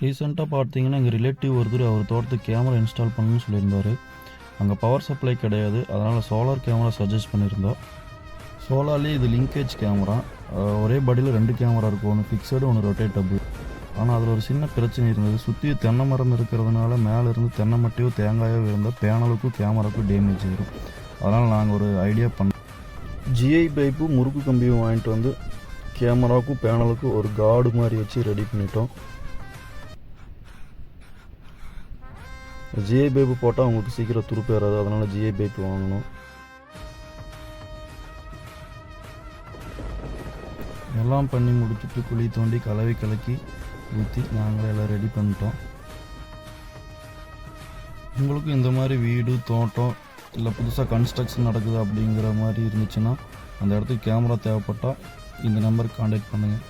ரீசெண்டாக பார்த்தீங்கன்னா எங்கள் ரிலேட்டிவ் ஒருத்தர் அவர் தோட்டத்துக்கு கேமரா இன்ஸ்டால் பண்ணணும்னு சொல்லியிருந்தார். அங்கே பவர் சப்ளை கிடையாது. அதனால் சோலார் கேமரா சஜஸ்ட் பண்ணியிருந்தோம். சோலார்லேயே இது லிங்கேஜ் கேமரா ஒரே படியில் ரெண்டு கேமரா இருக்கும் ஒன்று ஃபிக்ஸடு ஒன்று ரொட்டேட்டபிள் ஆனால் அதில் ஒரு சின்ன பிரச்சனை இருந்தது. சுற்றி தென்னை மரம் இருக்கிறதுனால மேலே இருந்து தென்னை மட்டையோ தேங்காயோ இருந்தால் பேனலுக்கும் கேமராவுக்கும் டேமேஜ் ஆயிடும் அதனால் நாங்கள் ஒரு ஐடியா பண்ணோம் ஜிஐ பைப்பும் முறுக்கு கம்பியும் வாங்கிட்டு வந்து கேமராவுக்கும் பேனலுக்கும் ஒரு கார்டு மாதிரி வச்சு ரெடி பண்ணிட்டோம். ஜிஐ பைப்பு போட்டால் உங்களுக்கு சீக்கிரம் துருப்பு ஏறாது. அதனால் ஜிஐ பைப்பு வாங்கணும். எல்லாம் பண்ணி முடிச்சுட்டு குழி தோண்டி கலவை கலக்கி ஊற்றி நாங்களே எல்லாம் ரெடி பண்ணிட்டோம். உங்களுக்கும் இந்த மாதிரி வீடு தோட்டம் இல்லை புதுசாக கன்ஸ்ட்ரக்ஷன் நடக்குது அப்படிங்கிற மாதிரி இருந்துச்சுன்னா அந்த இடத்துக்கு கேமரா தேவைப்பட்டால் இந்த நம்பருக்கு காண்டாக்ட் பண்ணுங்கள்